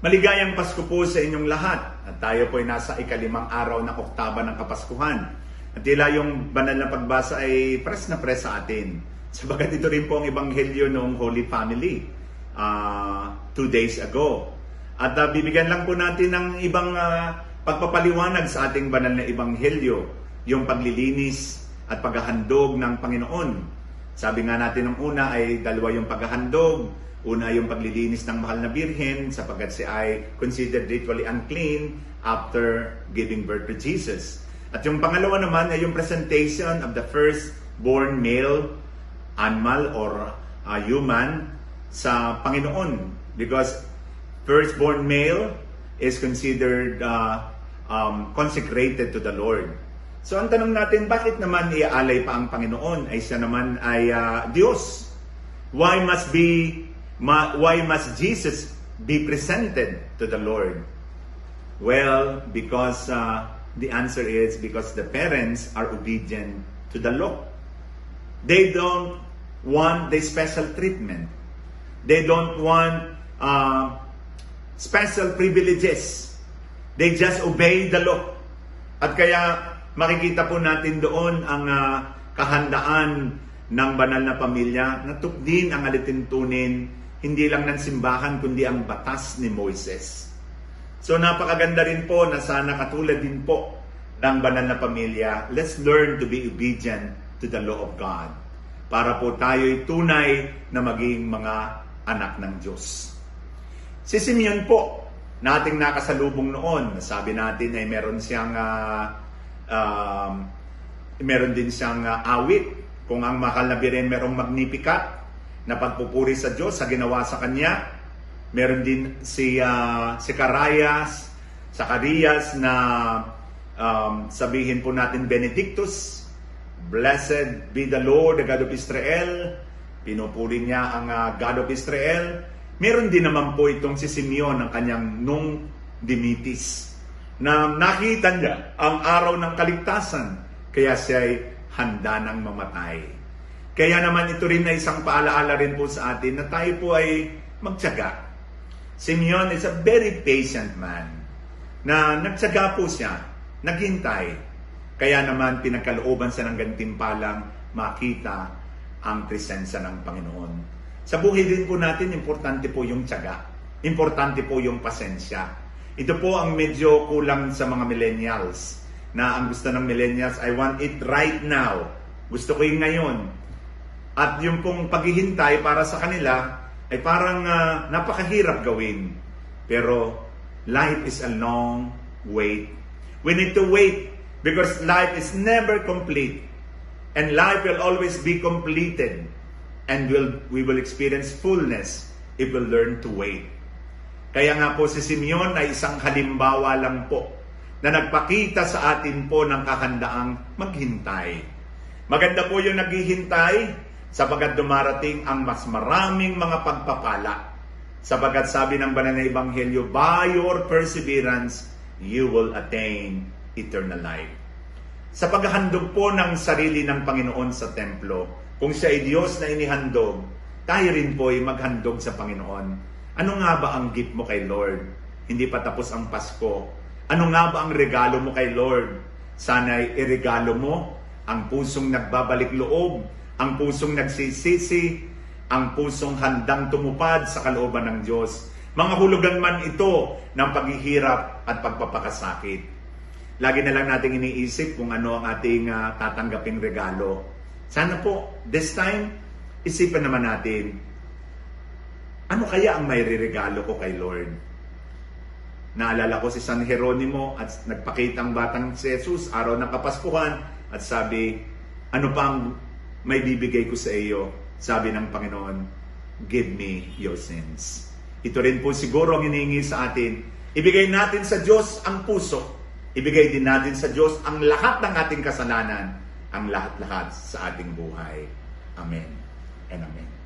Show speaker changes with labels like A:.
A: Maligayang Pasko po sa inyong lahat. At tayo po ay nasa ikalimang araw ng oktaba ng Kapaskuhan. At tila yung banal na pagbasa ay pres na pres sa atin. Sabagat ito rin po ang ebanghelyo ng Holy Family ah, two days ago. At ah, bibigyan lang po natin ng ibang ah, pagpapaliwanag sa ating banal na ebanghelyo, yung paglilinis at paghahandog ng Panginoon. Sabi nga natin ng una ay dalawa yung paghahandog, Una yung paglilinis ng mahal na birhen sapagkat si ay considered ritually unclean after giving birth to Jesus. At yung pangalawa naman ay yung presentation of the first born male animal or uh, human sa Panginoon because firstborn male is considered uh, um, consecrated to the Lord. So ang tanong natin, bakit naman iaalay pa ang Panginoon? Ay siya naman ay uh, Diyos. Why must be ma- why must Jesus be presented to the Lord? Well, because uh, the answer is because the parents are obedient to the law. They don't want the special treatment. They don't want uh, special privileges. They just obey the law. At kaya makikita po natin doon ang uh, kahandaan ng banal na pamilya na din ang alitintunin hindi lang ng simbahan kundi ang batas ni Moises. So napakaganda rin po na sana katulad din po ng banal na pamilya, let's learn to be obedient to the law of God para po tayo'y tunay na maging mga anak ng Diyos. Si Simeon po, nating nakasalubong noon, sabi natin ay meron siyang uh, um, meron din siyang uh, awit kung ang mahal na biren merong magnificat na pagpupuri sa Diyos sa ginawa sa kanya. Meron din si uh, si Carayas, Zacarias na um, sabihin po natin Benedictus, Blessed be the Lord, the God of Israel. Pinupuri niya ang uh, God of Israel. Meron din naman po itong si Simeon ang kanyang nung dimitis na nakita niya ang araw ng kaligtasan kaya siya ay handa ng mamatay. Kaya naman ito rin na isang paalaala rin po sa atin na tayo po ay magtyaga. Simeon is a very patient man na nagtyaga po siya, naghintay. Kaya naman pinagkalooban sa ng gantimpalang makita ang presensya ng Panginoon. Sa buhay din po natin, importante po yung tiyaga. Importante po yung pasensya. Ito po ang medyo kulang sa mga millennials na ang gusto ng millennials, I want it right now. Gusto ko yung ngayon. At yung pong paghihintay para sa kanila ay parang uh, napakahirap gawin. Pero life is a long wait. We need to wait because life is never complete. And life will always be completed. And will, we will experience fullness if we learn to wait. Kaya nga po si Simeon ay isang halimbawa lang po na nagpakita sa atin po ng kahandaang maghintay. Maganda po yung naghihintay sapagat dumarating ang mas maraming mga pagpapala. Sapagat sabi ng banal na ebanghelyo, by your perseverance, you will attain eternal life. Sa paghahandog po ng sarili ng Panginoon sa templo, kung siya ay Diyos na inihandog, tayo rin po ay maghandog sa Panginoon. Ano nga ba ang gift mo kay Lord? Hindi pa tapos ang Pasko. Ano nga ba ang regalo mo kay Lord? Sana'y iregalo mo ang pusong nagbabalik loob, ang pusong nagsisisi, ang pusong handang tumupad sa kalooban ng Diyos. Mga hulugan man ito ng paghihirap at pagpapakasakit. Lagi na lang nating iniisip kung ano ang ating uh, tatanggaping regalo. Sana po, this time, isipan naman natin, ano kaya ang may regalo ko kay Lord? Naalala ko si San Jeronimo at nagpakita ang batang si Jesus araw ng Kapaskuhan at sabi, ano pang may bibigay ko sa iyo? Sabi ng Panginoon, give me your sins. Ito rin po siguro ang hinihingi sa atin. Ibigay natin sa Diyos ang puso. Ibigay din natin sa Diyos ang lahat ng ating kasalanan, ang lahat-lahat sa ating buhay. Amen and Amen.